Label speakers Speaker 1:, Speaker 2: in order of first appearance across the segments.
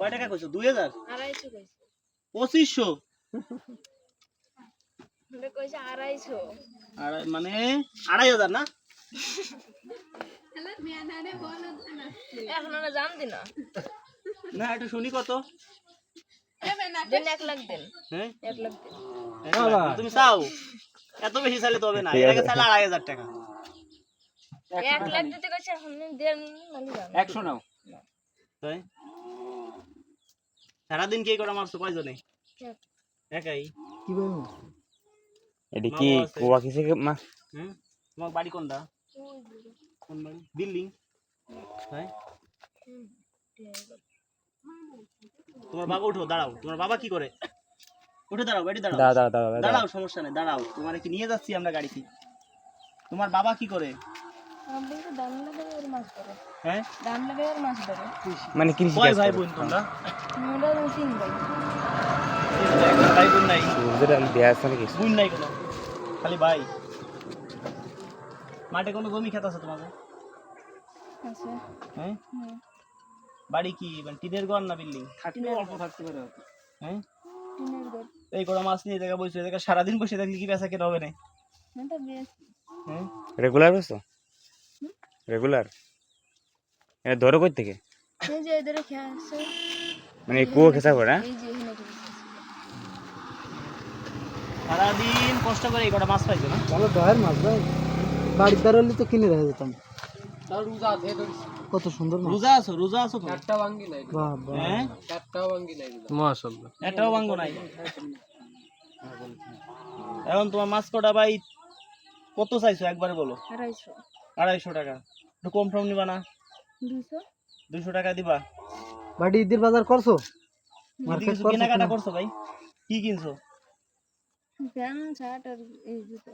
Speaker 1: কয় টাকা কইছো? দুই হাজার? পঁচিশশো?
Speaker 2: ওটা কইছে আড়াইশো।
Speaker 1: আড়াই মানে আড়াই হাজার না?
Speaker 2: এখন ওরা জানতি না।
Speaker 1: না শুনি কত?
Speaker 2: এক লাখ দেন।
Speaker 1: হ্যাঁ। তুমি চাও? এত বেশি চাইলে তো হবে না। চাইলে আড়াই হাজার টাকা।
Speaker 2: এক লাখ দিতে কইছে দেন মানে
Speaker 3: একশো নাও।
Speaker 1: তাই? সারাদিন কে করা মারছো? কয়জনে? একাই।
Speaker 4: এটা কি
Speaker 1: মামা আছে।
Speaker 4: কুয়া কিসে মা?
Speaker 1: হুম? তোমার বাড়ি কোনটা? কোন বাড়ি? বিল্ডিং? তাই তোমার বাবা উঠো দাঁড়াও। তোমার বাবা কি করে? উঠে দাঁড়াও বাড়ি দাঁড়াও।
Speaker 4: দাঁড়া দাঁড়া দাঁড়া দাঁড়া
Speaker 1: দাঁড়াও সমস্যা নেই দাঁড়াও। তোমার কি নিয়ে যাচ্ছি আমরা গাড়িতে? তোমার বাবা কি করে? হ্যাঁ?
Speaker 2: দাম লাগে আর মাছ ধরে।
Speaker 4: মানে কৃষি
Speaker 1: কয় ভাই বোন তোমরা?
Speaker 2: মোটা তিন ভাই।
Speaker 1: ভাই বোন নাই?
Speaker 4: সূর্যের আলো দেয়া আছে নাকি?
Speaker 1: বোন নাই কোনো? খালি ভাই। মাঠে কোনো জমি খেত আছে তোমাদের?
Speaker 2: আছে।
Speaker 1: হ্যাঁ? বাড়ি কি মানে টিনের ঘর না বিল্ডিং?
Speaker 3: থাকলে অল্প থাকতে পারে
Speaker 1: হ্যাঁ?
Speaker 2: টিনের ঘর।
Speaker 1: এই কটা মাছ নিয়ে জায়গা বসে জায়গা সারাদিন বসে থাকলে কি বেচা কেনা হবে না? হ্যাঁ?
Speaker 4: রেগুলার বসতো রেগুলার এটা ধরো কই থেকে?
Speaker 2: এই যে এদের খেয়া
Speaker 4: মানে কুয়ো খেসা করে হ্যাঁ?
Speaker 2: এই যে এখানে খেয়া আছে।
Speaker 1: সারাদিন কষ্ট করে এই কটা মাছ পাইছো না?
Speaker 5: ভালো দয়ের মাছ ভাই। বাড়ির দাঁড়ালে তো কিনে দেখা যেতাম। কত সুন্দর মাছ।
Speaker 1: রোজা আছো রোজা আছো
Speaker 3: একটা ভাঙ্গি নাই।
Speaker 5: বাহ বাহ
Speaker 1: হ্যাঁ?
Speaker 3: একটাও ভাঙ্গি নাই মাশাআল্লাহ
Speaker 1: একটাও ভাঙ্গো নাই। এখন তোমার মাছ কটা ভাই? কত চাইছো? একবারে বলো।
Speaker 2: আড়াইশো।
Speaker 1: আড়াইশো টাকা। একটু কম টম নিবা না?
Speaker 2: দুশো
Speaker 1: টাকা দিবা।
Speaker 5: বাড়ি ঈদের বাজার করছ?
Speaker 1: কিছু কেনাকাটা করছ ভাই? কি কিনছো?
Speaker 2: প্যান্ট শার্ট আর এই জুতো।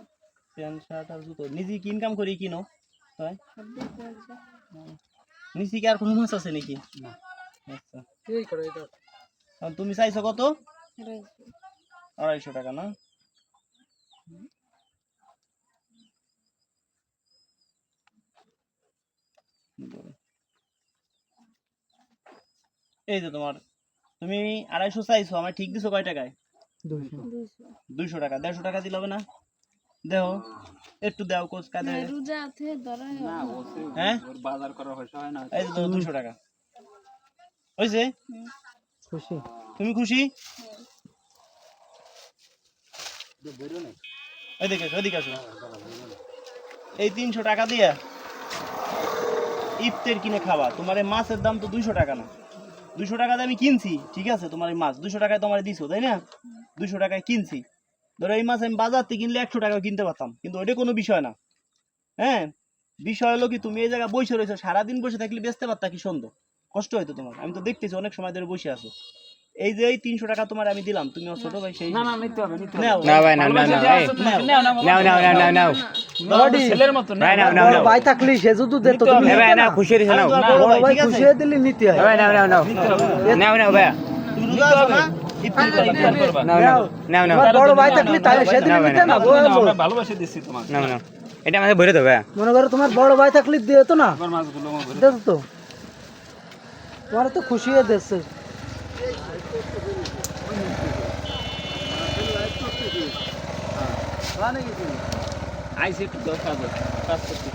Speaker 1: প্যান্ট শার্ট আর জুতো। নিজে কি ইনকাম করি কিনো? তাই
Speaker 2: সব
Speaker 1: নিচে কি আর কোনো মাছ আছে নাকি? আচ্ছা।
Speaker 3: এই করে এটা
Speaker 1: এখন তুমি চাইছো কত?
Speaker 2: আড়াইশো
Speaker 1: টাকা না? এই যে তোমার তুমি আড়াইশো চাইছো আমার ঠিক দিছো কয় টাকায়?
Speaker 5: দুইশো।
Speaker 1: টাকা দেড়শো টাকা দিলে হবে না? দেও একটু দেও কোচ কাঁদে
Speaker 2: রোজা আছে ধরা
Speaker 1: হ্যাঁ
Speaker 3: বাজার করা হয় না।
Speaker 1: এই যে দুইশো টাকা। হয়েছে
Speaker 5: খুশি।
Speaker 1: তুমি খুশি? এদিকে আসো এদিকে আসো। এই তিনশো টাকা দিয়ে ইফতের কিনে খাওয়া তোমার এই মাছের দাম তো দুইশো টাকা না। দুইশো টাকা আমি কিনছি ঠিক আছে? তোমার এই মাছ দুইশো টাকায় তোমার দিছো তাই না? দুইশো টাকায় কিনছি। ধরো এই মাছ আমি বাজার থেকে কিনলে একশো টাকা কিনতে পারতাম কিন্তু ওইটা কোনো বিষয় না। হ্যাঁ? বিষয় হলো কি তুমি এই জায়গায় বসে রয়েছো সারাদিন বসে থাকলে বেচতে পারতা কি সুন্দর কষ্ট হইতো তোমার। আমি তো দেখতেছি অনেক সময় ধরে বসে আছো। এই যে এই তিনশো টাকা তোমার আমি দিলাম তুমি ছোট ভাই সেই
Speaker 3: না না নিতে হবে।
Speaker 4: না ভাই না না না
Speaker 1: নাও।
Speaker 3: নাও না ছেলের মতো না
Speaker 5: বড় ভাই থাকলে সে যদি দিত তুমি
Speaker 4: ভাই না
Speaker 5: না।
Speaker 4: খুশি
Speaker 1: বড়
Speaker 5: ভাই খুশি হয়ে দিলে নিতে হয়
Speaker 4: ভাই নাও নাও নাও নাও নাও ভাই
Speaker 1: তুমি না
Speaker 4: না, না,
Speaker 5: না
Speaker 3: না,
Speaker 4: এটা ভরে দেবে
Speaker 5: মনে করো তোমার বড় ভাই থাকলে না। দিত তো তোমার তো খুশি হয়ে দিচ্ছে
Speaker 3: আইসি একটু দরকার
Speaker 1: কাজ করতে